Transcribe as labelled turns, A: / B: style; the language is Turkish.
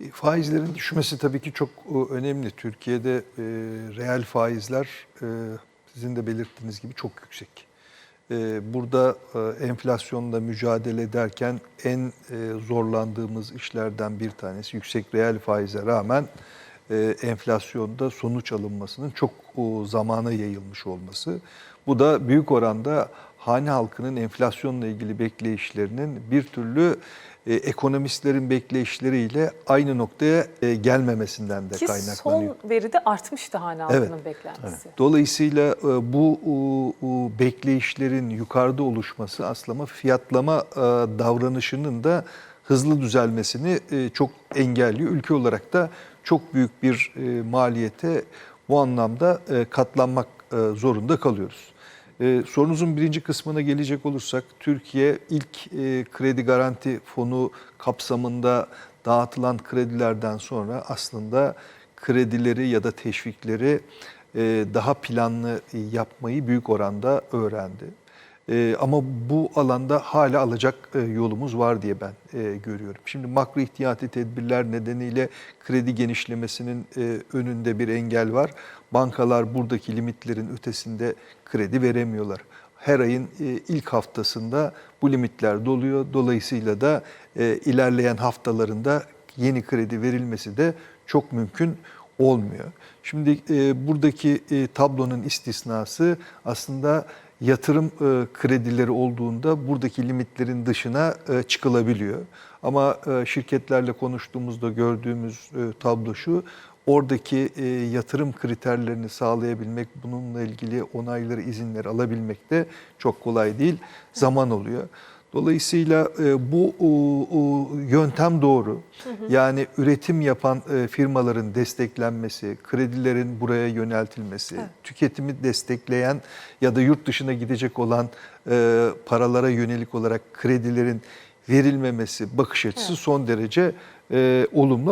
A: E, Faizlerin düşmesi tabii ki çok e, önemli. Türkiye'de e, reel faizler e, sizin de belirttiğiniz gibi çok yüksek. E, burada e, enflasyonla mücadele ederken en e, zorlandığımız işlerden bir tanesi yüksek reel faize rağmen e, enflasyonda sonuç alınmasının çok o, zamana yayılmış olması. Bu da büyük oranda hane halkının enflasyonla ilgili bekleyişlerinin bir türlü e, ekonomistlerin bekleyişleriyle aynı noktaya e, gelmemesinden de
B: Ki
A: kaynaklanıyor.
B: son veride artmıştı hane halkının
A: Evet.
B: beklentisi.
A: Dolayısıyla e, bu o bekleyişlerin yukarıda oluşması aslında fiyatlama e, davranışının da hızlı düzelmesini e, çok engelliyor. Ülke olarak da çok büyük bir e, maliyete bu anlamda e, katlanmak e, zorunda kalıyoruz. E, sorunuzun birinci kısmına gelecek olursak Türkiye ilk e, kredi garanti fonu kapsamında dağıtılan kredilerden sonra aslında kredileri ya da teşvikleri e, daha planlı yapmayı büyük oranda öğrendi. E, Ama bu alanda hala alacak e, yolumuz var diye ben e, görüyorum. Şimdi makro ihtiyati tedbirler nedeniyle kredi genişlemesinin e, önünde bir engel var. Bankalar buradaki limitlerin ötesinde kredi veremiyorlar. Her ayın ilk haftasında bu limitler doluyor. Dolayısıyla da ilerleyen haftalarında yeni kredi verilmesi de çok mümkün olmuyor. Şimdi e, buradaki e, tablonun istisnası aslında yatırım e, kredileri olduğunda buradaki limitlerin dışına e, çıkılabiliyor. Ama e, şirketlerle konuştuğumuzda gördüğümüz e, tablo şu, oradaki e, yatırım kriterlerini sağlayabilmek, bununla ilgili onayları, izinleri alabilmek de çok kolay değil, zaman oluyor. Dolayısıyla e, bu yöntem doğru. Yani üretim yapan e, firmaların desteklenmesi, kredilerin buraya yöneltilmesi, tüketimi destekleyen ya da yurt dışına gidecek olan e, paralara yönelik olarak kredilerin verilmemesi bakış açısı son derece olumlu.